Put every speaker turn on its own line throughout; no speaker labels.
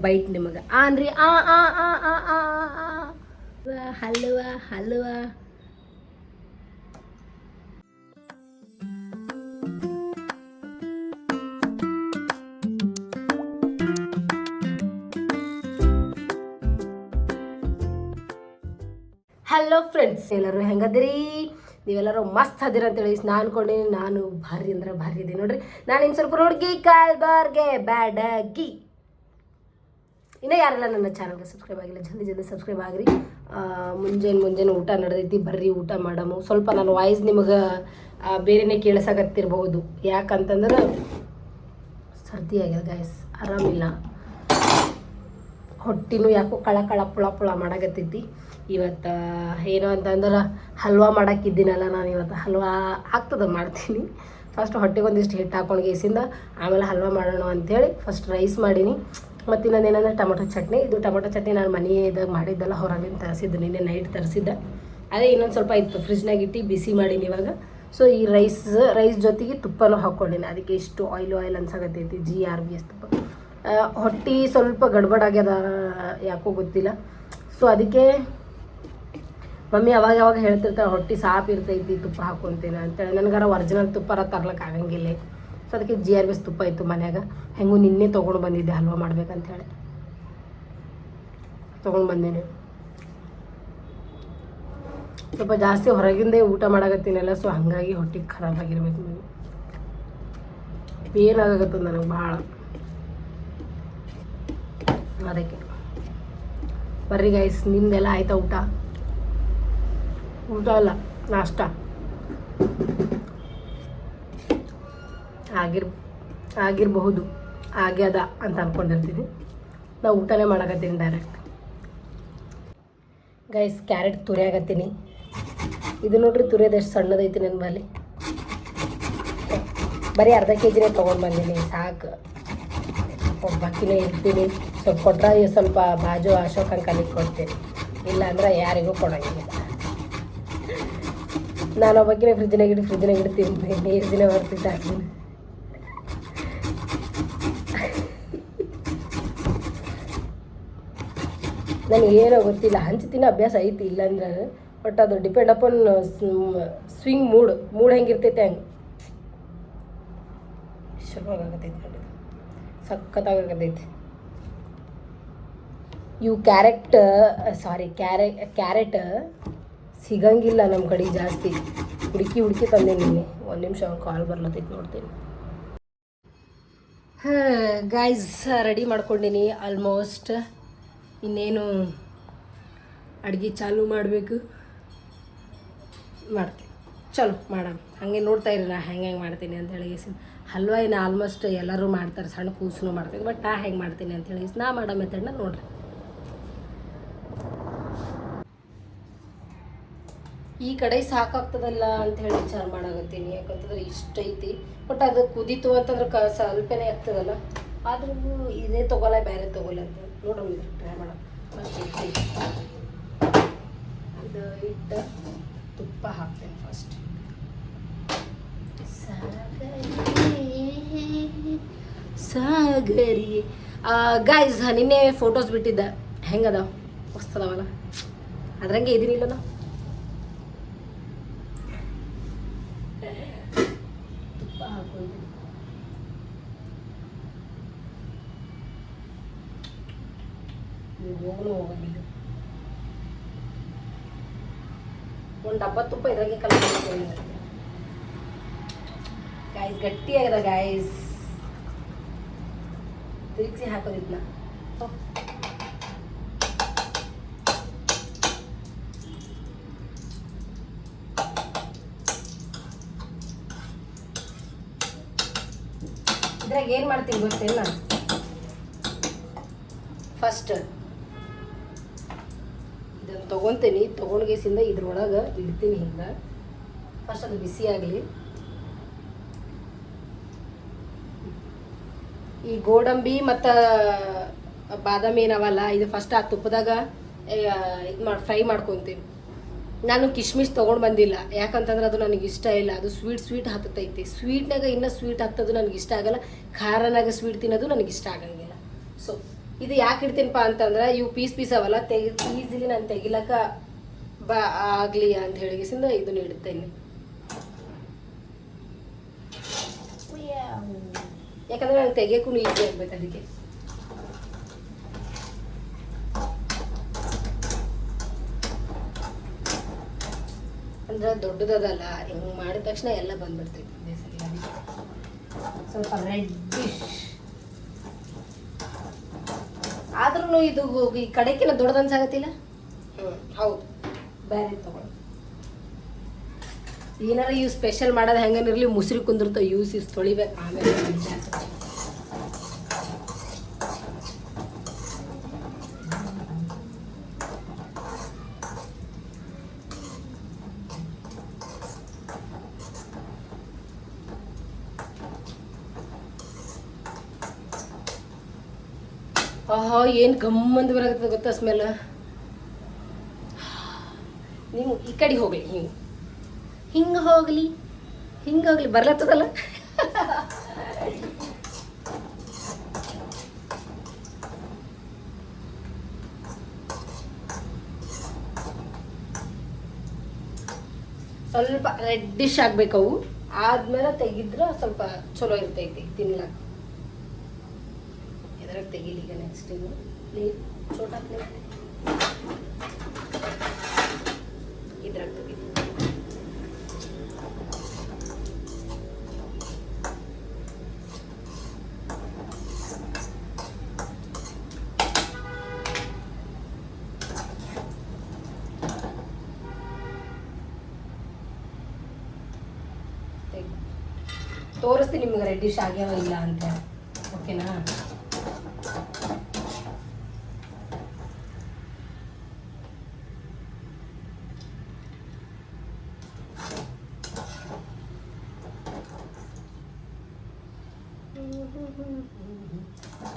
Byte ನಿಮಗೆ. ಆನ್ರಿ, ಆ ಆ ಆ ಆ ಆ. ಹಲ್ವ ಹಲ್ವ. ಹಲೋ ಫ್ರೆಂಡ್ಸ್ ಎಲ್ಲರೂ ಹೆಂಗದಿರಿ? ನೀವೆಲ್ಲರೂ ಮಸ್ತ್ ಅದಿರ ಅಂತೇಳಿ ನಾನು ಅನ್ಕೊಂಡೀನಿ. ನಾನು ಭಾರಿ ಅಂದ್ರೆ ಭಾರಿ ಇದೆ ನೋಡ್ರಿ. ನಾನು ಇನ್ನು ಸ್ವಲ್ಪ ಹುಡುಗಿ ಕಾಲ್ಬಾರ್ಗೆ, ಬ್ಯಾಡಗಿ. ಇನ್ನೂ ಯಾರೆಲ್ಲ ನನ್ನ ಚಾನಲ್ಗೆ ಸಬ್ಸ್ಕ್ರೈಬ್ ಆಗಿಲ್ಲ, ಜಲ್ದಿ ಜಲ್ದಿ ಸಬ್ಸ್ಕ್ರೈಬ್ ಆಗಿರಿ. ಮುಂಜಾನೆ ಮುಂಜಾನೆ ಊಟ ನಡೆದೈತಿ, ಬರ್ರಿ ಊಟ ಮಾಡಮು. ಸ್ವಲ್ಪ ನನ್ನ ವಾಯ್ಸ್ ನಿಮಗೆ ಬೇರೆನೇ ಕೇಳಿಸಕತ್ತಿರಬಹುದು. ಯಾಕಂತಂದ್ರೆ ಸರ್ದಿ ಆಗ್ಯದ ಗಾಯಸ್ ಆರಾಮಿಲ್ಲ. ಹೊಟ್ಟಿನೂ ಯಾಕೋ ಕಳ ಕಳ ಪುಳ ಪುಳ ಮಾಡಾಕತ್ತೈತಿ. ಇವತ್ತು, ಏನು ಅಂತಂದ್ರೆ ಹಲ್ವಾ ಮಾಡಕ್ಕಿದ್ದೀನಲ್ಲ ನಾನು ಇವತ್ತು. ಹಲ್ವಾ ಆಗ್ತದೆ ಮಾಡ್ತೀನಿ. ಫಸ್ಟ್ ಹೊಟ್ಟೆಗೊಂದಿಷ್ಟು ಹಿಟ್ಟು ಹಾಕೊಂಡು ಗೇಸಿಂದ, ಆಮೇಲೆ ಹಲ್ವಾ ಮಾಡೋಣ ಅಂಥೇಳಿ ಫಸ್ಟ್ ರೈಸ್ ಮಾಡೀನಿ. ಮತ್ತು ಇನ್ನೊಂದು ಏನಂದ್ರೆ ಟೊಮೊಟೊ ಚಟ್ನಿ. ಇದು ಟೊಮೊಟೊ ಚಟ್ನಿ ನಾನು ಮನೆಯದಾಗ ಮಾಡಿದ್ದಲ್ಲ ಹೊರಗಿಂದ ತರಿಸಿದ್ದು, ನಿನ್ನೆ ನೈಟ್ ತರಿಸಿದ್ದೆ. ಅದೇ ಇನ್ನೊಂದು ಸ್ವಲ್ಪ ಇತ್ತು ಫ್ರಿಜ್ನಾಗ ಇಟ್ಟು ಬಿಸಿ ಮಾಡೀನಿ ಇವಾಗ. ಸೊ ಈ ರೈಸ್ ರೈಸ್ ಜೊತೆಗೆ ತುಪ್ಪನೂ ಹಾಕ್ಕೊಂಡಿನಿ. ಅದಕ್ಕೆ ಇಷ್ಟು ಆಯಿಲ್ ಆಯಿಲ್ ಅನ್ಸಾಗತ್ತೈತಿ ಜಿ ಆರ್ ಬಿ ಎಸ್ ತುಪ್ಪ. ಹೊಟ್ಟೆ ಸ್ವಲ್ಪ ಗಡ್ಬಡಾಗ್ಯದ ಯಾಕೋ ಗೊತ್ತಿಲ್ಲ. ಸೊ ಅದಕ್ಕೆ ಮಮ್ಮಿ ಅವಾಗ ಯಾವಾಗ ಹೇಳ್ತಿರ್ತಾರೆ ಹೊಟ್ಟೆ ಸಾಪ್ ಇರ್ತೈತಿ, ತುಪ್ಪ ಹಾಕೊಂತೇನೆ. ಅಂತೇಳಿ. ನನಗಾರ ಒರಿಜಿನಲ್ ತುಪ್ಪರ ತರ್ಲಕ್ಕೆ ಆಗಂಗಿಲ್ಲ. ಸೊ ಅದಕ್ಕೆ ಜಿ ಆರ್ ಎಸ್ ತುಪ್ಪ ಇತ್ತು ಮನ್ಯಾಗ. ಹೆಂಗೂ ನಿನ್ನೆ ತೊಗೊಂಡು ಬಂದಿದ್ದೆ ಹಲ್ವಾ ಮಾಡ್ಬೇಕಂತೇಳಿ. ತೊಗೊಂಡು ಬಂದೇನೆ. ಸ್ವಲ್ಪ ಜಾಸ್ತಿ ಹೊರಗಿಂದೆ ಊಟ ಮಾಡಾಕತ್ತೀನಲ್ಲ ಸೊ ಹಾಗಾಗಿ ಹೊಟ್ಟೆಗೆ ಖರಾಬಾಗಿರ್ಬೇಕು ನೀವು. ಪೇನ್ ಆಗತ್ತದ ನನಗೆ ಭಾಳ ಅದಕ್ಕೆ. ಬರ್ರಿ ಗೈಸ್ ನಿಮ್ದೆಲ್ಲ ಆಯ್ತಾ ಊಟ? ಊಟ ಅಲ್ಲ, ನಾಷ್ಟ. ಆಗಿರ್, ಆಗಿರಬಹುದು. ಆಗ್ಯದ ಅಂತ ಅಂದ್ಕೊಂಡಿರ್ತೀನಿ ನಾವು ಊಟನೇ ಮಾಡಕತ್ತೀನಿ ಡೈರೆಕ್ಟ್ ಗೈಸ್ ಕ್ಯಾರೆಟ್ ತುರಿಯಾಗತ್ತೀನಿ ಇದು ನೋಡ್ರಿ ತುರಿಯೋದು ಎಷ್ಟು ಸಣ್ಣದೈತಿ ನನ್ನ ಬಳಿ ಬರೀ ಅರ್ಧ ಕೆ ಜಿನೇ ತೊಗೊಂಡು ಬಂದೀನಿ, ಸಾಕು. ಒಬ್ಬಕ್ಕಿನೇ ಇರ್ತೀನಿ. ಸ್ವಲ್ಪ ಕೊಟ್ಟರೆ ಸ್ವಲ್ಪ ಬಾಜು ಅಶೋಕ್ ಅಂಕಲಿಗೆ ಕೊಡ್ತೀನಿ. ಇಲ್ಲ ಅಂದ್ರೆ ಯಾರಿಗೂ ಕೊಡೋಂಗಿಲ್ಲ. ನಾನು ಒಬ್ಬಕ್ಕಿನೇ ಫ್ರಿಜ್ನಾಗಿಡಿ ಫ್ರಿಜ್ನಾಗಿಡ್ತೀನಿ ಇಡ್ತೀನಿ ನೀರು ದಿನ ಹಾಕ್ತೀನಿ ನನಗೆ ಏನೋ ಗೊತ್ತಿಲ್ಲ. ಹಂಚ್ತೀನಿ ಅಭ್ಯಾಸ ಐತಿ ಇಲ್ಲಾಂದ್ರೆ ಬಟ್ ಅದು. Depend upon swing mood mood ಹೆಂಗಿರ್ತೈತೆ ಹಂಗೆ. ಶುರುವಾಗತೈತಿ ನೋಡಿ. ಸಖತ್ತಾಗತೈತಿ ಇವು ಕ್ಯಾರೆಟ್ ಸಾರಿ ಕ್ಯಾರೆ, ಕ್ಯಾರೆಟ್ ಸಿಗಂಗಿಲ್ಲ ನಮ್ಮ ಕಡೆ ಜಾಸ್ತಿ. ಹುಡುಕಿ ಹುಡುಕಿ ತಂದೆ ನಿನ್ನೆ. ಒಂದು ನಿಮಿಷ ಕಾಲ್ ಬರ್ಲತ್ತೈತಿ ನೋಡ್ತೀನಿ. ಹಾಂ ಗಾಯ್ಸ್ ರೆಡಿ ಮಾಡ್ಕೊಂಡಿನಿ. ಆಲ್ಮೋಸ್ಟ್ ಇನ್ನೇನು ಅಡುಗೆ ಚಾಲು ಮಾಡಬೇಕು? ಮಾಡ್ತೀನಿ. ಚಲೋ, ಮಾಡಮ್. ಹಾಗೆ ನೋಡ್ತಾ ಇರಿ, ನಾ ಹೆಂಗೆ ಹೆಂಗೆ ಮಾಡ್ತೀನಿ ಅಂತ ಹೇಳಿ ಹಲ್ವಾ ಏನು ಆಲ್ಮೋಸ್ಟ್ ಎಲ್ಲರೂ ಮಾಡ್ತಾರೆ, ಸಣ್ಣ ಕೂಸು ಮಾಡ್ತೀನಿ ಬಟ್ ನಾ ಹೆಂಗೆ ಮಾಡ್ತೀನಿ ಅಂತ ಹೇಳಿ ನಾ ಮಾಡೋ ಮೆಥಡ್ನ ನೋಡ್ರಿ. ಈ ಕಡೆ ಸಾಕಾಗ್ತದಲ್ಲ ಅಂತ ಹೇಳಿ ವಿಚಾರ ಮಾಡಾಕತ್ತೀನಿ. ಯಾಕಂತಂದ್ರೆ ಇಷ್ಟ ಐತಿ. ಬಟ್ ಅದು ಕುದೀತು ಅಂತಂದ್ರೆ ಕ ಸ್ವಲ್ಪನೇ ಆಗ್ತದಲ್ಲ. ಆದ್ರೂ ಇದೇ ತಗೋಲ್ಲ ಬೇರೆ ತೊಗೊಲ್ಲ ಅಂತ. ನೋಡೋಣ ಟ್ರೈ ಮಾಡೋಣ. ಫಸ್ಟ್ ಅದು ಇಟ್ಟು ತುಪ್ಪ ಹಾಕ್ತೇನೆ ಫಸ್ಟ್ ಸಾಗರಿ ಗಾಯ್ಸ್ ನಿನ್ನೆ ಫೋಟೋಸ್ ಬಿಟ್ಟಿದ್ದೆ. ಹೆಂಗದ ಮಸ್ತ್ ಅದಾವಲ್ಲ? ಅದ್ರಂಗೆ ಇದೀನಿಲ್ಲ ನಾ ತುಪ್ಪ ಹಾಕೊಂಡು ಹೋಗಲು ಹೋಗಂಗಿಲ್ಲ ಒಂದು ಡಬ್ಬ ತುಪ್ಪ ಇದ್ರಾಗೆ ಕಲ್ಕೊಂಡು ಗಾಯ್ಸ್ ಗಟ್ಟಿ ಆಗದ ಗಾಯ್ಸ್ ತಿರುಗಿಸಿ ಹಾಕೋದಿದ್ನ ಇದ್ರಾಗ ಏನು ಮಾಡ್ತೀನಿ ಗೊತ್ತೇನ? ಫಸ್ಟ್ ಇದನ್ನು ತೊಗೊತೀನಿ ತೊಗೊಂಡ್ಗೇಸಿಂದ ಇದ್ರೊಳಗೆ ಇಡ್ತೀನಿ ಹಿಂಗೆ. ಫಸ್ಟ್ ಅದು ಬಿಸಿ ಆಗಲಿ. ಈ ಗೋಡಂಬಿ ಮತ್ತು ಬಾದಾಮಿ ಏನವಲ್ಲ, ಇದು ಫಸ್ಟ್ ಆ ತುಪ್ಪದಾಗ ಇದು ಮಾಡಿ, ಫ್ರೈ ಮಾಡ್ಕೊತೀನಿ. ನಾನು ಕಿಶ್ಮಿಶ್ ತೊಗೊಂಡು ಬಂದಿಲ್ಲ. ಯಾಕಂತಂದ್ರೆ ಅದು ನನಗೆ ಇಷ್ಟ ಇಲ್ಲ. ಅದು ಸ್ವೀಟ್ ಸ್ವೀಟ್ ಹತ್ತೈತಿ ಸ್ವೀಟ್ನಾಗ ಇನ್ನೂ ಸ್ವೀಟ್ ಹತ್ತೋದು ನನಗೆ ಇಷ್ಟ ಆಗಲ್ಲ. ಖಾರನಾಗ ಸ್ವೀಟ್ ತಿನ್ನೋದು ನನಗೆ ಇಷ್ಟ ಆಗಂಗಿಲ್ಲ. ಸೊ ಇದು ಯಾಕೆ ಇಡ್ತೀನಪ್ಪ ಅಂತಂದ್ರೆ, ಇವು ಪೀಸ್ ಪೀಸ್ ಅವಲ್ಲ, ತೆಗಿ ಈಸಿಲಿ ನಾನು ತೆಗಿಲಕ್ಕ ಬಾ, ಆಗಲಿ ಅಂತ ಹೇಳಿಗಿಸಿಂದ ಇದನ್ನ ಇಡ್ತೇನೆ. ಯಾಕಂದ್ರೆ ನಾನು ತೆಗಿಯೋಕ್ಕೂ ಈಸಿ ಆಗ್ಬೇಕು ಅದಕ್ಕೆ. ಅಂದ್ರೆ ದೊಡ್ಡದದಲ್ಲ, ಹಿಂಗೆ ಮಾಡಿದ ತಕ್ಷಣ ಎಲ್ಲ ಬಂದ್ಬಿಡ್ತೈತಿ. ಸ್ವಲ್ಪ ಸ್ವಲ್ಪ ರೆಡ್ಡಿಶ್ ಆದ್ರೂ ಇದು ಈ ಕಡೆಕಿನ ದೊಡ್ಡದು ಅನ್ಸಾಗತ್ತಿಲ್ಲ ಹೌದು. ಬೇರೆ ತಗೊಳ್ಳಿ. ಏನಾರ ಇವು ಸ್ಪೆಷಲ್ ಮಾಡೋದು ಹೆಂಗನಿರ್ಲಿ ಮುಸ್ರಿ ಕುಂದಿರ್ತಾವ ಯೂಸ್ ಇಸ್ ತೊಳಿಬೇಕು. ಆಮೇಲೆ ಏನು ಗಮ್ಮಂದ ಬರಾಗತ್ತದ ಗೊತ್ತಾ ಸ್ಮೆಲ್ ನೀವು ಈ ಕಡೆ ಹೋಗ್ಲಿ ಹಿಂಗೆ ಹಿಂಗೆ ಹೋಗ್ಲಿ ಹಿಂಗೆ ಹೋಗ್ಲಿ, ಬರ್ಲತ್ತದಲ್ಲ? ಸ್ವಲ್ಪ ರೆಡ್ಡಿಶ್ ಅವು. ಆದ್ಮೇಲೆ ತೆಗಿದ್ರೆ ಸ್ವಲ್ಪ ಚಲೋ ಇರ್ತೈತಿ ಎದ್ರಾಗ ತೆಗಿಲಿ ಈಗ ನೆಕ್ಸ್ಟ್ ಇದು ಪ್ಲೇಟ್ ಛೋಟಾ ಪ್ಲೇಟ್ ಇದ್ರಾಗ ತೆಗಿ ತೆಗ್ದು. ತೋರಿಸ್ತೀನಿ ನಿಮ್ಗೆ ರೆಡ್ಡಿಶ್ ಆಗ್ಯಾವ ಇಲ್ಲ ಅಂತ ಓಕೆನಾ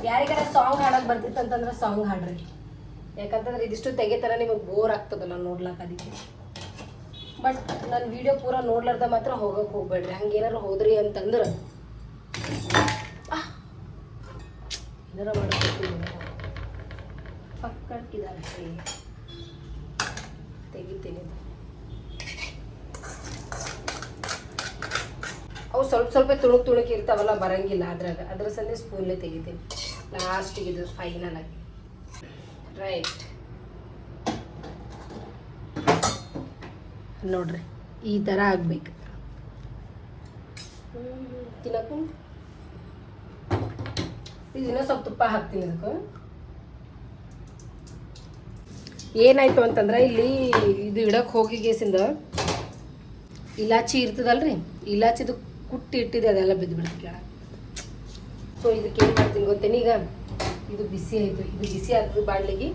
ಯಾರಿಗಾರ ಸಾಂಗ್ ಹಾಡಕ್ ಬರ್ತಿತ್ತು ಅಂತಂದ್ರೆ ಸಾಂಗ್ ಹಾಡ್ರಿ. ಯಾಕಂತಂದ್ರೆ ಇದಿಷ್ಟು ತೆಗೆತರ ನಿಮಗೆ ಬೋರ್ ಆಗ್ತದಲ್ಲ ನೋಡ್ಲಾಕ ಅದಕ್ಕೆ. ಬಟ್ ನನ್ನ ವಿಡಿಯೋ ಪೂರ ನೋಡ್ಲಾರ್ದ ಮಾತ್ರ ಹೋಗಕ್ಕೆ ಹೋಗ್ಬೇಡ್ರಿ. ಹಂಗೇನಾರು ಹೋದ್ರಿ ಅಂತಂದ್ರೆ. ಏನಾರ ಮಾಡಬೇಕು ಪಕ್ಕಕ್ಕಿದ್ದಾರೆ ತೆಗಿತೀನಿ. ಅವು ಸ್ವಲ್ಪ ಸ್ವಲ್ಪ ತುಣುಕ್ ತುಣುಕ್ ಇರ್ತಾವಲ್ಲ, ಬರಂಗಿಲ್ಲ ಅದ್ರಾಗ. ಅದ್ರ ಸಂದೇ ಸ್ಪೂನ್ಲೇ ತೆಗಿತೀನಿ. ಲಾಸ್ಟಿಗೆ ಇದು ಫೈನಲ್ ಆಗಿ. ರೈಟ್ ನೋಡ್ರಿ, ಈ ಥರ ಆಗ್ಬೇಕು. ತಿನ್ನಕ್ಕೂ ಇದನ್ನ ಸ್ವಲ್ಪ ತುಪ್ಪ ಹಾಕ್ತೀನಿ ಅದಕ್ಕೆ ಏನಾಯ್ತು ಅಂತಂದ್ರೆ ಇಲ್ಲಿ ಇದು ಇಡಕ್ಕೆ ಹೋಗಿ ಗೇಸಿಂದ ಇಲಾಚಿ ಇರ್ತದಲ್ರಿ, ಇಲಾಚಿದು ಕುಟ್ಟಿ ಇಟ್ಟಿದೆ ಅದೆಲ್ಲ ಬಿದ್ದು ಬಿಡ್ತು ಕೆಳಗೆ. ಸೊ ಇದಕ್ಕೆ ಏನು ಮಾಡ್ತೀನಿ ಗೊತ್ತೇನೆ? ಈಗ ಇದು ಬಿಸಿ ಆಯಿತು. ಇದು ಬಿಸಿ ಆದ್ರೆ ಬಾಣ್ಲಿಗೆ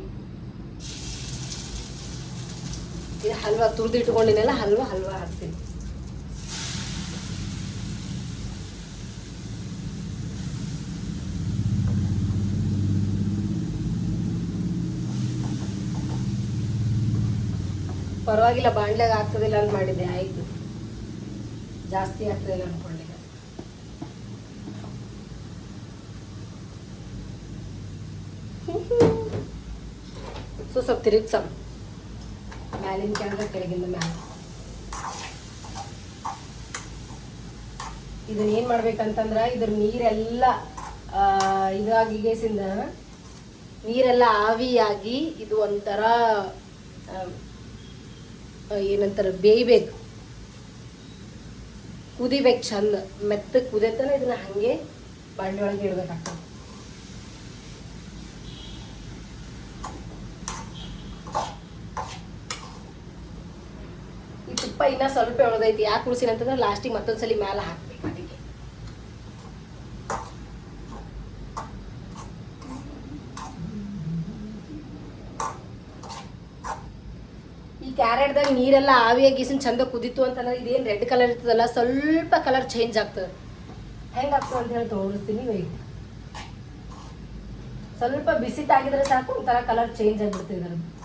ಇದು ಹಲ್ವಾ ತುರ್ದು ಇಟ್ಕೊಂಡಿನೆಲ್ಲ, ಹಲ್ವಾ ಹಲ್ವಾ ಹಾಕ್ತೀನಿ. ಪರವಾಗಿಲ್ಲ, ಬಾಣ್ಲೆಗೆ ಆಗ್ತದಿಲ್ಲ ಅಂತ ಮಾಡಿದ್ದೆ, ಆಯ್ತು. ಜಾಸ್ತಿ ಆಗ್ತದಿಲ್ಲ ಅನ್ಕೊಂಡಿದ್ದೆ ಸೊ ಸ್ವಲ್ಪ ತಿರುಗಿಸ ಮ್ಯಾಲಿನ ಕೆಳಗೆ ಕೆಳಗಿಂದ ಮ್ಯಾಲ. ಇದನ್ನ ಏನ್ ಮಾಡ್ಬೇಕಂತಂದ್ರ ಇದ್ರ ನೀರೆಲ್ಲ ಆ, ಇದಾಗಿ ಗೇಸಿಂದ ನೀರೆಲ್ಲ ಆವಿಯಾಗಿ ಇದು ಒಂಥರ ಏನಂತಾರೆ ಬೇಯ್ಬೇಕು. ಕುದಿಬೇಕು ಚಂದ. ಮೆತ್ತ ಕುದೇತನ ಇದನ್ನ ಹಾಗೆ ಬಾಂಡೆ ಒಳಗೆ ಇಡ್ಬೇಕಾಗ್ತದೆ ಈ ತುಪ್ಪ ಇನ್ನ ಸ್ವಲ್ಪ ಉಳ್ದೈತಿ. ಯಾಕೆ ಉಳಿಸಿನ ಅಂತಂದ್ರೆ ಲಾಸ್ಟಿಗೆ ಮತ್ತೊಂದ್ಸಲಿ ಮ್ಯಾಲ ಹಾಕ್ಬೇಕು ಅದಕ್ಕೆ. ಈ ಕ್ಯಾರೆಟ್ದಾಗ ನೀರೆಲ್ಲ ಆವಿಯಾಗಿಸಿನ ಚಂದ ಕುದಿತು ಅಂತಂದ್ರೆ ಇದೇನು ರೆಡ್ ಕಲರ್ ಇರ್ತದಲ್ಲ, ಸ್ವಲ್ಪ ಕಲರ್ ಚೇಂಜ್ ಆಗ್ತದೆ. ಹೆಂಗಾಗ್ತದೆ ಅಂತ ಹೇಳಿ ತೋರಿಸ್ತೀನಿ ವೆಯ್ಟ್ ಸ್ವಲ್ಪ ಬಿಸಿ ತಾಗಿದ್ರೆ ಸಾಕು, ಒಂಥರ ಕಲರ್ ಚೇಂಜ್ ಆಗಿಬಿಡ್ತದೆ ಇದ್ರದ್ದು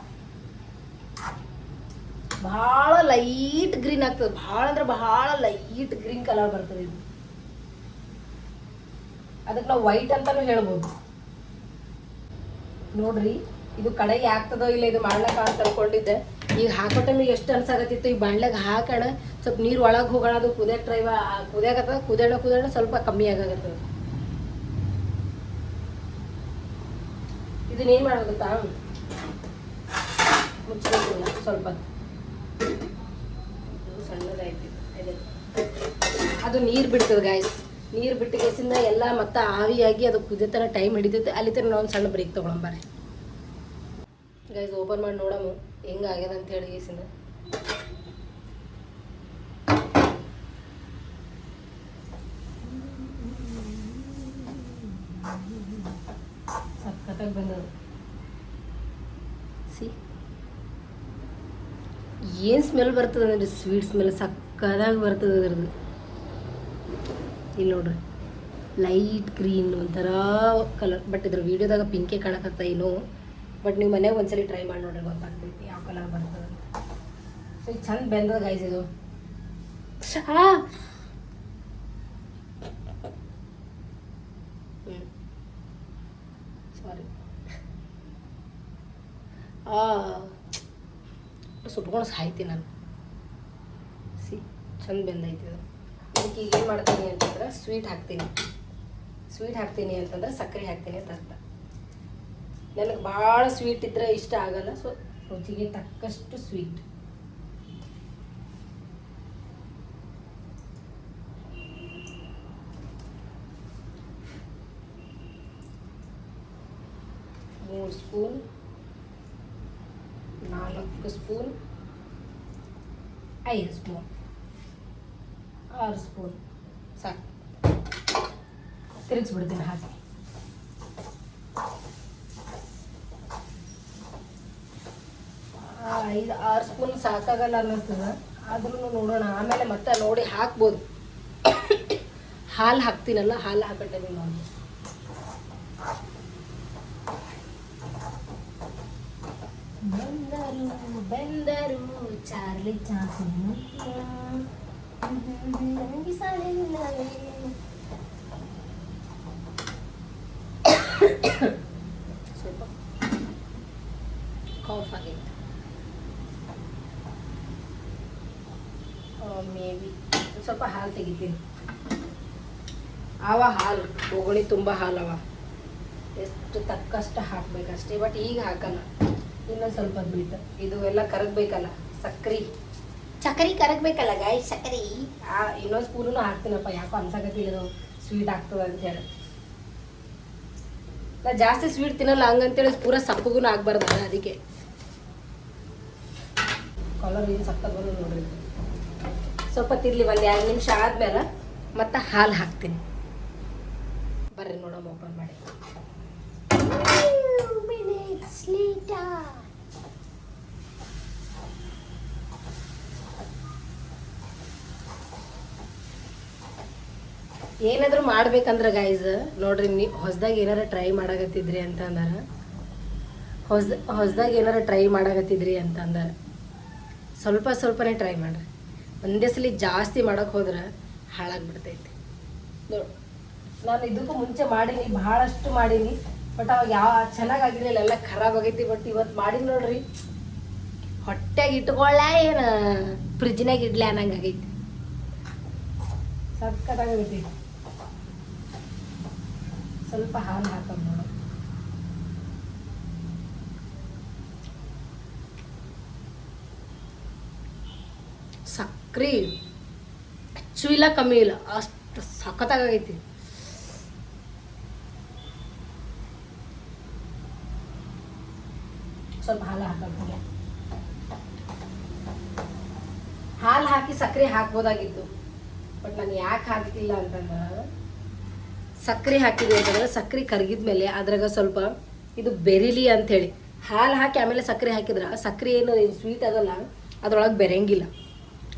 ಭಾಳ ಲೈಟ್ ಗ್ರೀನ್ ಆಗ್ತದೆ. ಭಾಳ ಅಂದ್ರೆ ಭಾಳ ಲೈಟ್ ಗ್ರೀನ್ ಕಲರ್ ಬರ್ತದೆ ಇದು. ಅದಕ್ಕೆ ನಾವು ವೈಟ್ ಅಂತಾನು ಹೇಳ್ಬೋದು. ನೋಡ್ರಿ, ಇದು ಕಡೆಗೆ ಆಗ್ತದೋ ಇಲ್ಲ ಇದು ಮಾಡ್ಲಕ್ಕ ಅಂತ ಅನ್ಕೊಂಡಿದ್ದೆ ಈಗ ಹಾಕೋ ಟೈಮಿಗೆ ಎಷ್ಟು ಅನ್ಸಾಗತ್ತಿತ್ತು ಈ ಬಾಣ್ಲೆಗೆ ಹಾಕೋಣ, ಸ್ವಲ್ಪ ನೀರು ಒಳಗೆ ಹೋಗೋಣ, ಅದು ಕುದಿಯಕ್ಕೆ ಟ್ರೈ ಕುದಿಯಾಕತ್ತ ಕುದಿಯೋಣ ಕುದಿಯೋಣ ಸ್ವಲ್ಪ ಕಮ್ಮಿ ಆಗಾಕತ್ತದ ಇದನ್ನೇನು ಮಾಡ್ಬೇಕಂತ? ಗೊತ್ತಾ ಸ್ವಲ್ಪ. ಅದು ನೀರು ಬಿಡ್ತದೆ ಗಾಯ್ಸ್ ನೀರು ಬಿಟ್ಟು ಗೇಸಿಂದ ಎಲ್ಲ ಮತ್ತೆ ಆವಿಯಾಗಿ ಅದು ಕುದಿತನ ಟೈಮ್ ಹಿಡಿತೈತೆ. ಅಲ್ಲಿ ತನಕ ನಾವು ಒಂದು ಸಣ್ಣ ಬ್ರೇಕ್ ತೊಗೊಳಂಬಾರೆ ಗೈಸ್ ಓಪನ್ ಮಾಡಿ ನೋಡಮು. ಹೆಂಗಾಗ್ಯದ ಅಂತ ಹೇಳಿ ಗೇಸಿಂದ. ಸಖತ್ತಾಗಿ ಬಂದದು. ಸಿ. ಏನು ಸ್ಮೆಲ್ ಬರ್ತದೆ ಅಂದ್ರೆ ಸ್ವೀಟ್ ಸ್ಮೆಲ್ ಸಕ್ಕದಾಗಿ ಬರ್ತದೆ ಅದ್ರದ್ದು. ಇಲ್ಲಿ ನೋಡ್ರಿ. ಲೈಟ್ ಗ್ರೀನ್ ಒಂಥರ ಕಲರ್ ಬಟ್ ಇದ್ರ ವಿಡಿಯೋದಾಗ ಪಿಂಕೆ ಕಾಣಕತ್ತ ಏನೋ. ಬಟ್ ನೀವು ಮನೆಗೆ ಒಂದ್ಸಲಿ ಟ್ರೈ ಮಾಡಿ ನೋಡ್ರಿ ಗೊತ್ತಾಗ್ತೈತಿ ಯಾವ ಕಲರ್ ಬರ್ತದೆ ಸೊ ಚಂದ ಬೆಂದದ ಗೈಸ್ ಇದು. ಹಾ ಸಾರಿ ಸುಟ್ಕೊಂಡು ಸಾಯ್ತಿ ನಾನು. ಸಿ ಚಂದ ಬೆಂದೈತಿ ಇದು. ಅದಕ್ಕೆ ಈಗ ಏನು ಮಾಡ್ತೀನಿ ಅಂತಂದ್ರೆ ಸ್ವೀಟ್ ಹಾಕ್ತೀನಿ. ಸ್ವೀಟ್ ಹಾಕ್ತೀನಿ ಅಂತಂದ್ರೆ ಸಕ್ಕರೆ ಹಾಕ್ತೀನಿ ಅಂತ ಅರ್ಥ. ನನಗೆ ಭಾಳ ಸ್ವೀಟ್ ಇದ್ರೆ ಇಷ್ಟ ಆಗಲ್ಲ ಸೊ ರುಚಿಗೆ ತಕ್ಕಷ್ಟು ಸ್ವೀಟ್ ಮೂರು ಸ್ಪೂನ್ ನಾಲ್ಕು ಸ್ಪೂನ್ ಐದು ಸ್ಪೂನ್ ಆರು ಸ್ಪೂನ್ ಸಾಕು. ತಿರುಗಿಸ್ಬಿಡ್ತೀನಿ ಆ, ಐದು ಆರು ಸ್ಪೂನ್ ಸಾಕಾಗಲ್ಲ ಅನ್ನಿಸ್ತದೆ. ಆದ್ರೂ ನೋಡೋಣ. ಆಮೇಲೆ ಮತ್ತೆ ನೋಡಿ ಹಾಕ್ಬೋದು. ಹಾಲು ಹಾಕ್ತೀನಲ್ಲ ಹಾಲು ಹಾಕೋ ಟೈಮಿಗೆ ನೋಡಿ ಬಂದರು ಬಂದರು ಚಾರ್ಲಿ ಚಾನ್ಸ್ ಸ್ವಲ್ಪ ಕಾಫ್ ಆಗೈತೆ ಮೇ ಬಿ ಸ್ವಲ್ಪ ಹಾಲು ತೆಗಿತೀನಿ. ಅವ ಹಾಲು ಬೊಗಣಿ ತುಂಬ ಹಾಲು ಅವ ಎಷ್ಟು ತಕ್ಕಷ್ಟು ಹಾಕ್ಬೇಕಷ್ಟೇ ಬಟ್ ಈಗ ಹಾಕಲ್ಲ. ಇನ್ನೊಂದು ಸ್ವಲ್ಪ ಬಿಟ್ಟು. ಇದು ಎಲ್ಲ ಕರಗಬೇಕಲ್ಲ. ಸಕ್ರೆ. ಸಕ್ಕರೆ ಕರಗಬೇಕಲ್ಲ ಗಾಯ ಸಕ್ಕರೆ. ಆ ಇನ್ನೊಂದು ಸ್ಪೂನು ಹಾಕ್ತೀನಪ್ಪ ಯಾಕೋ ಅನ್ಸಕತ್ತಿಲ್ಲ ಸ್ವೀಟ್ ಆಗ್ತದೆ ಅಂತೇಳಿ ನಾ ಜಾಸ್ತಿ ಸ್ವೀಟ್ ತಿನ್ನಲ್ಲ ಹಂಗಂತೇಳಿ ಪೂರ ಸಪ್ಪಗೂ ಆಗ್ಬಾರ್ದು ಅದಕ್ಕೆ. ಕಲರ್ ಏನು ಸಕ್ಕತ್ ಬಂದು ನೋಡ್ರಿ. ಸ್ವಲ್ಪ ತಿರ್ಲಿ ಒಂದು ಎರಡು ನಿಮಿಷ ಆದ್ಮೇಲೆ ಮತ್ತೆ ಹಾಲು ಹಾಕ್ತೀನಿ. ಬರ್ರಿ ನೋಡೋಣ ಓಪನ್ ಮಾಡಿ. ಏನಾದರೂ ಮಾಡ್ಬೇಕಂದ್ರೆ ಗೈಸ್ ನೋಡ್ರಿ ನೀ ಹೊಸ್ದಾಗ ಏನಾರ ಟ್ರೈ ಮಾಡಾಕತ್ತಿದ್ರಿ ಅಂತಂದ್ರೆ. ಹೊಸ, ಹೊಸ್ದಾಗ ಏನಾರ ಟ್ರೈ ಮಾಡಾಕತ್ತಿದ್ರಿ ಅಂತಂದ್ರೆ. ಸ್ವಲ್ಪ ಸ್ವಲ್ಪನೇ ಟ್ರೈ ಮಾಡ್ರಿ. ಒಂದೇ ಸಲ ಜಾಸ್ತಿ ಮಾಡೋಕೆ ಹೋದ್ರೆ ಹಾಳಾಗ್ಬಿಡ್ತೈತಿ ನೋಡು, ನಾನು ಇದಕ್ಕೂ ಮುಂಚೆ ಮಾಡೀನಿ, ಭಾಳಷ್ಟು ಮಾಡೀನಿ, ಬಟ್ ಅವಾಗ ಯಾವ ಚೆನ್ನಾಗಾಗಿರ್ಲಿಲ್ಲ ಎಲ್ಲ ಖರಾಬ್ ಆಗೈತಿ, ಬಟ್ ಇವತ್ತು ಮಾಡೀನಿ ನೋಡ್ರಿ. ಹೊಟ್ಟೆಗೆ ಇಟ್ಕೊಳ್ಳ ಏನು? ಫ್ರಿಜ್ನಾಗ ಇಡ್ಲೆ ಅನ್ನಂಗೆ ಆಗೈತಿ. ಸಕ್ಕತ್ತಾಗೈತಿ ಸ್ವಲ್ಪ ಹಾಲು ಹಾಕೋದು ನೋಡು. ಸಕ್ರೆ. ಹೆಚ್ಚು ಇಲ್ಲ, ಕಮ್ಮಿ ಇಲ್ಲ. ಅಷ್ಟು ಸಖತ್ತಾಗೈತಿ. ಸ್ವಲ್ಪ ಹಾಲು ಹಾಕೋದು ಹಾಲು ಹಾಕಿ ಸಕ್ಕರೆ ಹಾಕ್ಬೋದಾಗಿತ್ತು. ಬಟ್ ನಾನು ಯಾಕೆ ಹಾಕ್ತಿಲ್ಲ ಅಂತಂದ್ರೆ ಸಕ್ಕರೆ ಹಾಕಿದ್ವಿ ಅಂತಂದ್ರೆ ಸಕ್ಕರೆ ಕರಗಿದ್ಮೇಲೆ ಅದ್ರಾಗ ಸ್ವಲ್ಪ ಇದು ಬೆರಿಲಿ ಅಂಥೇಳಿ. ಹಾಲು ಹಾಕಿ ಆಮೇಲೆ ಸಕ್ಕರೆ ಹಾಕಿದ್ರೆ ಸಕ್ಕರೆ ಏನು ಸ್ವೀಟ್ ಅದಲ್ಲ ಅದ್ರೊಳಗೆ ಬೆರೆಯಂಗಿಲ್ಲ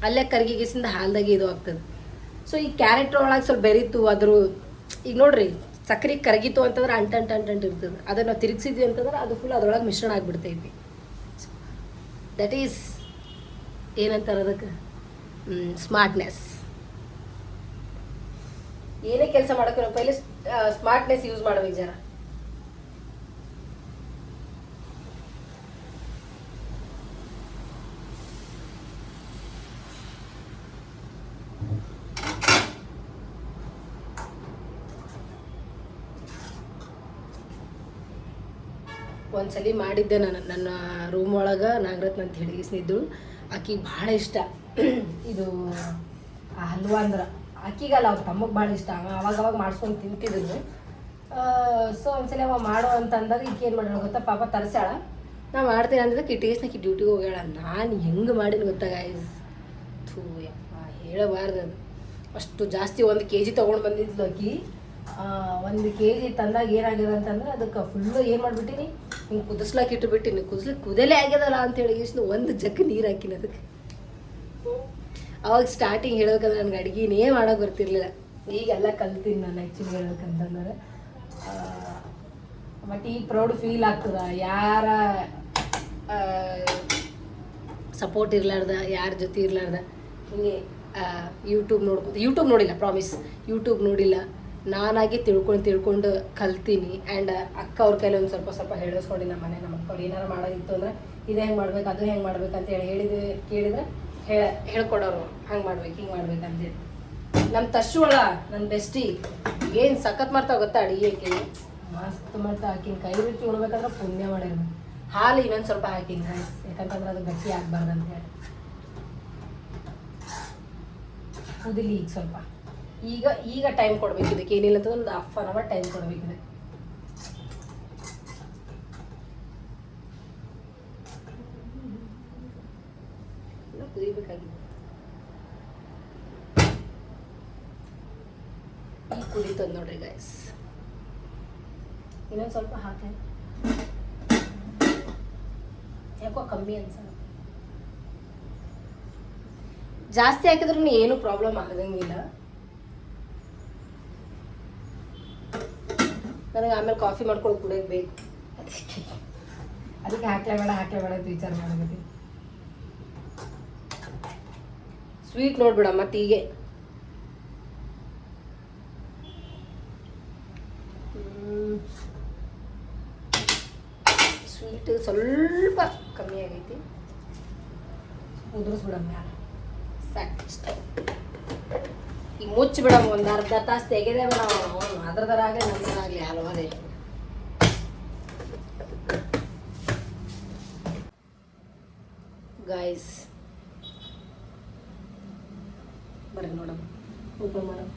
ಅಲ್ಲೇ ಕರ್ಗಿಗಿಸಿಂದ ಹಾಲ್ದಾಗೆ ಇದು ಆಗ್ತದೆ. ಸೊ ಈ ಕ್ಯಾರೆಟ್ ಒಳಗೆ ಸ್ವಲ್ಪ ಬೆರೀತು, ಅದ್ರ ಈಗ ನೋಡ್ರಿ ಸಕ್ಕರೆ ಕರಗಿತು ಅಂತಂದ್ರೆ ಅಂಟ ಅಂಟ ಅಂಟ ಅಂಟ ಇರ್ತದೆ. ಅದನ್ನು ನಾವು ತಿರುಗಿಸಿದ್ವಿ ಅಂತಂದ್ರೆ ಅದು ಫುಲ್ ಅದ್ರೊಳಗೆ ಮಿಶ್ರಣ ಆಗಿಬಿಡ್ತೈತಿ. ದಟ್ ಈಸ್ ಏನಂತಾರೆ ಅದಕ್ಕೆ? ಸ್ಮಾರ್ಟ್ನೆಸ್ ಏನೇ ಕೆಲಸ ಮಾಡೋಕೆ ನಾವು ಪೈಲೆ ಸ್ಮಾರ್ಟ್ನೆಸ್ ಯೂಸ್ ಮಾಡಬೇಕು ಜನ. ಒಂದ್ಸಲಿ ಮಾಡಿದ್ದೆ ನಾನು ನನ್ನ ರೂಮ್ ಒಳಗೆ ನಾಗರತ್ನ ಅಂತ ಹೇಳಿ ಆಕಿಗೆ ಭಾಳ ಇಷ್ಟ. ಇದು ಹಲ್ವಾ ಅಂದ್ರೆ. ಆಕಿಗಲ್ಲ ಅವ್ರ ತಮ್ಮಗೆ ಭಾಳ ಇಷ್ಟ. ಅವ ಅವಾಗ ಅವಾಗ ಮಾಡ್ಸ್ಕೊಂಡು ತಿಂತಿದ್ರು ಸೊ ಒಂದ್ಸಲ ಅವ ಮಾಡೋ ಅಂತ ಅಂದಾಗ ಈಕೆ ಏನು ಮಾಡೋಣ ಗೊತ್ತಾ? ಪಾಪ ತರಿಸ್ಯಾಳ. ನಾ ಮಾಡ್ತೀನಿ ಅಂದಿದ್ದಕ್ಕೆ ಈ ಟೇಸ್ಟ್ನಾಕಿ ಡ್ಯೂಟಿಗೆ ಹೋಗ್ಯಾಳ. ನಾನು ಹೆಂಗೆ ಮಾಡಿನ ಗೊತ್ತಾಗ ಥೂ, ಯಪ್ಪ, ಹೇಳಬಾರ್ದು ಅದು. ಅಷ್ಟು ಜಾಸ್ತಿ ಒಂದು ಕೆ ಜಿ ತೊಗೊಂಡು ಬಂದಿದ್ಲು ಅಕ್ಕಿ ಒಂದು ಕೆ ಜಿ ತಂದಾಗ ಏನಾಗಿದೆ ಅಂತಂದ್ರೆ ಅದಕ್ಕೆ ಫುಲ್ಲು ಏನು ಮಾಡಿಬಿಟ್ಟಿನಿ? ಹಿಂಗೆ ಕುದಿಸ್ಲಾಕ ಇಟ್ಟುಬಿಟ್ಟಿನಿ ಕುದಿಸ್ಲಿಕ್ಕೆ ಕುದಲೇ ಆಗ್ಯದಲ್ಲ ಅಂತೇಳಿ ಇಷ್ಟು ಒಂದು ಜಗ್ ನೀರು ಹಾಕಿನಿ ಅದಕ್ಕೆ. ಅವಾಗ ಸ್ಟಾರ್ಟಿಂಗ್ ಹೇಳ್ಬೇಕಂದ್ರೆ ನನಗೆ ಅಡುಗೆನೇ ಮಾಡೋಕೆ ಬರ್ತಿರ್ಲಿಲ್ಲ. ಈಗೆಲ್ಲ ಕಲ್ತೀನಿ ನಾನು ಆ್ಯಕ್ಚುಲಿ ಹೇಳ್ಬೇಕಂತಂದ್ರೆ ಬಟ್ ಈಗ ಪ್ರೌಡ್ ಫೀಲ್ ಆಗ್ತದ. ಯಾರ ಸಪೋರ್ಟ್ ಇರಲಾರ್ದ, ಯಾರ ಜೊತೆ ಇರಲಾರ್ದ, ಹಿಂಗೆ ಯೂಟ್ಯೂಬ್ ನೋಡ್ಕೊ ಯೂಟ್ಯೂಬ್ ನೋಡಿಲ್ಲ ಪ್ರಾಮಿಸ್ ಯೂಟ್ಯೂಬ್ ನೋಡಿಲ್ಲ. ನಾನಾಗಿ ತಿಳ್ಕೊಂಡು ತಿಳ್ಕೊಂಡು ಕಲ್ತೀನಿ. ಆ್ಯಂಡ್ ಅಕ್ಕ ಅವ್ರ ಕೈಲಿ ಒಂದು ಸ್ವಲ್ಪ ಸ್ವಲ್ಪ ಹೇಳಿಸ್ಕೊಂಡಿಲ್ಲ ಮನೆ, ನಮ್ಮ ಅಕ್ಕ ಅವ್ರು ಏನಾರು ಮಾಡೋದಿತ್ತು ಅಂದ್ರೆ, ಇದು ಹೆಂಗೆ ಮಾಡ್ಬೇಕು, ಅದು ಹೆಂಗೆ ಮಾಡ್ಬೇಕು ಅಂತ ಹೇಳಿ ಹೇಳಿದ್ವಿ ಕೇಳಿದ್ರೆ ಹೇಳ ಹೇಳ್ಕೊಡೋರು, ಹಂಗೆ ಮಾಡ್ಬೇಕು, ಹಿಂಗೆ ಮಾಡ್ಬೇಕು ಅಂತೇಳಿ ನಮ್ಮ ತಶು ಒಳ ನನ್ನ ಬೆಸ್ಟಿ ಏನು ಸಖತ್ ಮಾಡ್ತಾವ ಗೊತ್ತಾ ಅಡಿಗೆ ಕೇಳಿ ಮಸ್ತ್ ಮಾಡ್ತಾ ಹಾಕಿನ ಕೈ ರುಚಿ ಉಣ್ಬೇಕಂದ್ರೆ ಪುಣ್ಯ ಮಾಡಿರ್ಬೇಕು ಹಾಲು ಇನ್ನೊಂದು ಸ್ವಲ್ಪ ಹಾಕಿನ. ಯಾಕಂತಂದ್ರೆ ಅದು ಗಟ್ಟಿ ಆಗ್ಬಾರ್ದು ಅಂತ ಹೇಳಿ. ಕುದಿಲಿ ಈಗ ಸ್ವಲ್ಪ. ಈಗ ಈಗ ಟೈಮ್ ಕೊಡ್ಬೇಕು, ಇದಕ್ಕೆ ಏನಿಲ್ಲ ಒಂದು ಹಾಫ್ ಅನ್ ಅವರ್ ಟೈಮ್ ಕೊಡ್ಬೇಕು ಕುದಿಬೇಕಾಗಿದೆ ಈಗ ಕುದೀತದ ನೋಡ್ರಿ ಗೈಸ್ ಇನ್ನೊಂದು ಸ್ವಲ್ಪ ಹಾಕಿ ಯಾಕೋ ಕಮ್ಮಿ ಅನ್ಸ ಜಾಸ್ತಿ ಹಾಕಿದ್ರು ಏನು ಪ್ರಾಬ್ಲಮ್ ಆಗಂಗಿಲ್ಲ ನನಗೆ ಆಮೇಲೆ ಕಾಫಿ ಮಾಡ್ಕೊಂಡು ಕುಡಿಯೋಕೆ ಬೇಕು. ಅದಕ್ಕೆ ಹಾಕ್ಲೇ ಬೇಡ ಹಾಕ್ಲೇ ಬೇಡ ಅಂತ ವಿಚಾರ ಮಾಡಬೇಕು ಸ್ವೀಟ್ ನೋಡ್ಬೇಡ ಮತ್ತೆ ಹೀಗೆ ಸ್ವೀಟ್ ಸ್ವಲ್ಪ ಕಮ್ಮಿ ಆಗೈತಿ. ಉದುರಿಸ್ಬಿಡಮ್ ಮ್ಯಾಲ. ಸಾಕು ಈಗ ಮುಚ್ಚಿಬಿಡಮ್ ಒಂದು ಅರ್ಧ ತಾಸು ತೆಗೆದೇ ಬೇಡ ಅವನು ಅದ್ರದರಾಗೆ ನಮ್ಮದಾಗಲಿ ಹಲವಾರೇ ಗಾಯ್ಸ್ ಬರ್ರಿ ನೋಡಮ್ಮ ಊಟ ಮಾಡಮ್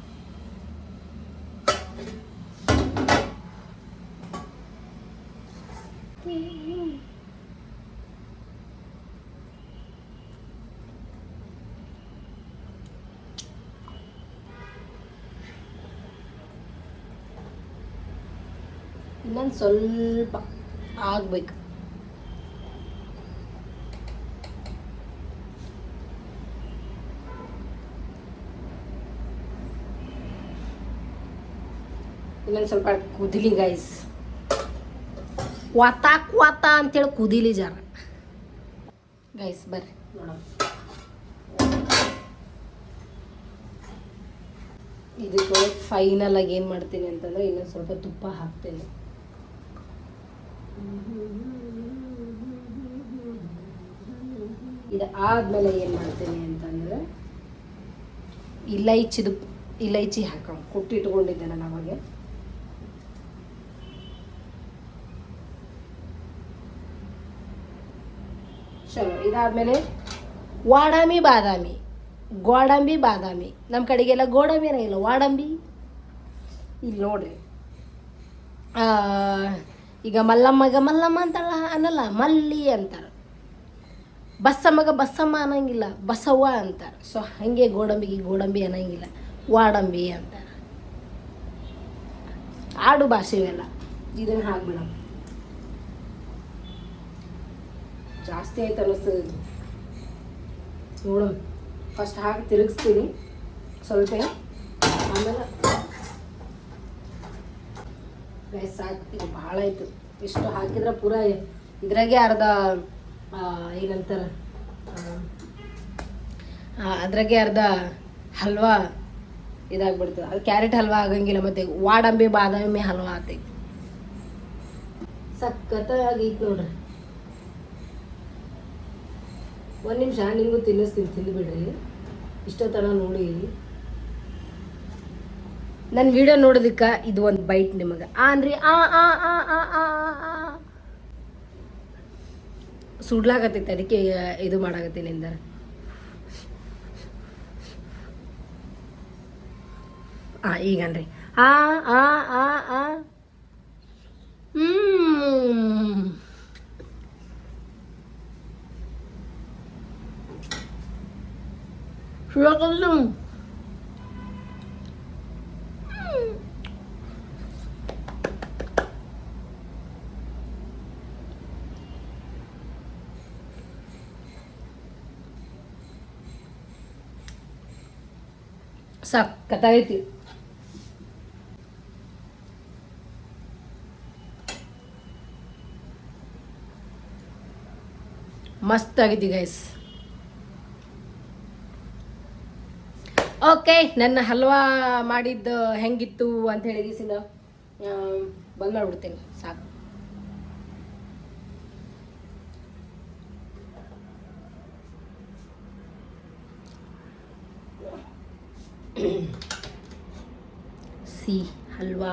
ಇನ್ನೊಂದು ಸ್ವಲ್ಪ ಆಗ್ಬೇಕು. ಇನ್ನೊಂದು ಸ್ವಲ್ಪ ಕುದಿಲಿ ಗೈಸ್ ಕ್ವಾತ ಕ್ವಾತ ಅಂತೇಳಿ ಕುದಿಲಿ ಜರ. ಗೈಸ್ ಬರ್ರಿ. ಇದಕ್ಕೆ ಫೈನಲ್ ಆಗಿ ಏನು ಮಾಡ್ತೀನಿ ಅಂತಂದ್ರೆ ಇನ್ನೊಂದು ಸ್ವಲ್ಪ ತುಪ್ಪ ಹಾಕ್ತೀನಿ. ಇದು ಆದಮೇಲೆ ಏನು ಮಾಡ್ತೀನಿ ಅಂತಂದ್ರೆ ಇಲೈಚಿದು ಇಲೈಚಿ ಹಾಕೊಂಡು ಕುಟ್ಟಿಟ್ಕೊಂಡಿದ್ದೆ ನಾನು ಅವಾಗ ಚಲೋ. ಇದಾದಮೇಲೆ ವಾಡಾಮಿ, ಬಾದಾಮಿ. ಗೋಡಂಬಿ, ಬಾದಾಮಿ. ನಮ್ಮ ಕಡೆಗೆಲ್ಲ ಗೋಡಂಬಿ ಇಲ್ಲ, ವಾಡಂಬಿ. ಇಲ್ಲಿ ನೋಡ್ರಿ. ಈಗ ಮಲ್ಲಮ್ಮಗ ಮಲ್ಲಮ್ಮ ಅಂತಾಳ ಅನ್ನಲ್ಲ, ಮಲ್ಲಿ ಅಂತಾರೆ. ಬಸ್ಸಮ್ಮಗ ಬಸ್ಸಮ್ಮ ಅನ್ನಂಗಿಲ್ಲ, ಬಸವ್ವ ಅಂತಾರೆ. ಸೊ, ಹಾಗೆ ಗೋಡಂಬಿಗೆ ಗೋಡಂಬಿ ಅನ್ನಂಗಿಲ್ಲ, ವಾಡಂಬಿ ಅಂತಾರೆ. ಆಡು ಭಾಷೆ ಇವೆಲ್ಲ ಇದನ್ನು ಹಾಕ್ಬಿಡೋಣ ಜಾಸ್ತಿ ಆಯ್ತು ಅನ್ನಿಸ್ತದೆ ನೋಡು ಫಸ್ಟ್ ಹಾಕಿ ತಿರುಗಿಸ್ತೀನಿ. ಸ್ವಲ್ಪ. ಆಮೇಲೆ ರೈಸ್ ಹಾಕ್ತೀನಿ ಭಾಳ ಆಯಿತು. ಇಷ್ಟು ಹಾಕಿದ್ರೆ ಪೂರ ಇದ್ರಾಗೆ ಅರ್ಧ ಏನಂತಾರೆ? ಅದ್ರಾಗೆ ಅರ್ಧ ಹಲ್ವಾ ಇದಾಗ್ಬಿಡ್ತದೆ. ಅದು ಕ್ಯಾರೆಟ್ ಹಲ್ವಾ ಆಗಂಗಿಲ್ಲ ಮತ್ತೆ ವಾಡಂಬಿ, ಬಾದಾಮಿ, ಹಲ್ವಾ ಆಗ್ತೈತಿ ಸಖತ್ತಾಗಿ ನೋಡ್ರಿ. ಒಂದು ನಿಮಿಷ, ನಿಮಗೂ ತಿನ್ನಿಸ್ತೀನಿ, ತಿಂದುಬಿಡ್ರಿ. ಇಷ್ಟೊತ್ತನ ನೋಡಿ. ನನ್ನ ವಿಡಿಯೋ ನೋಡೋದಕ್ಕೆ ಇದು ಒಂದು ಬೈಟ್ ನಿಮಗೆ. ಆನ್ರಿ ಆ ಆ ಆ ಆ ಆ ಸುಡ್ಲಾಗತ್ತೈತೆ, ಅದಕ್ಕೆ ಇದು ಮಾಡಾಕತ್ತೀನಿ ಎಂದರೆ ಹಾಂ ಈಗನ್ರಿ ಆ ಆ ಆ ಆ. ಹ್ಮ್ ಸುಳ್ಳಕಲ್ಲು ಸಕ್ಕತ್ತಾಗೈತಿ ಮಸ್ತ್ ಆಗೈತಿ ಗೈಸ್ ಓಕೆ, ನನ್ನ ಹಲ್ವಾ ಮಾಡಿದ್ದು ಹೆಂಗಿತ್ತು ಅಂತ ಹೇಳಿ ಗೀಸಿಂದ ಬಂದ್ ಮಾಡ್ಬಿಡ್ತೇನೆ, ಸಾಕು. ಸಿ, ಹಲ್ವಾ.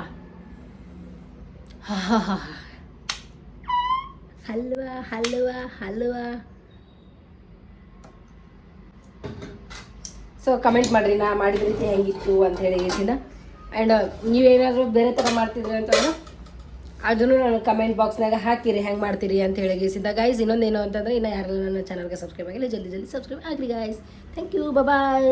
ಹಲ್ವಾ ಹಲ್ವಾ ಹಲ್ವಾ. ಸೊ ಕಮೆಂಟ್ ಮಾಡಿರಿ, ನಾ ಮಾಡಿದ ರೀತಿ ಹೆಂಗಿತ್ತು ಅಂತ ಹೇಳಿ ಗೇಸಿಂದ ಆ್ಯಂಡ್ ನೀವೇನಾದರೂ ಬೇರೆ ಥರ ಮಾಡ್ತಿದ್ರಿ ಅಂತಂದ್ರೆ ಅದನ್ನು ನಾನು ಕಮೆಂಟ್ ಬಾಕ್ಸ್ನಾಗ ಹಾಕಿರಿ, ಹೆಂಗೆ ಮಾಡ್ತೀರಿ ಅಂತ ಹೇಳಿ ಗೇಸಿಂದ ಗೈಸ್ ಇನ್ನೊಂದೇನು ಅಂತಂದರೆ, ಇನ್ನು ಯಾರೆಲ್ಲ ನನ್ನ ಚಾನಲ್ಗೆ ಸಬ್ಸ್ಕ್ರೈಬ್ ಆಗಿಲ್ಲ, ಜಲ್ದಿ ಜಲ್ದಿ ಸಬ್ಸ್ಕ್ರೈಬ್ ಆಗಿರಿ ಗೈಸ್ ಥ್ಯಾಂಕ್ ಯು ಬಾಯ್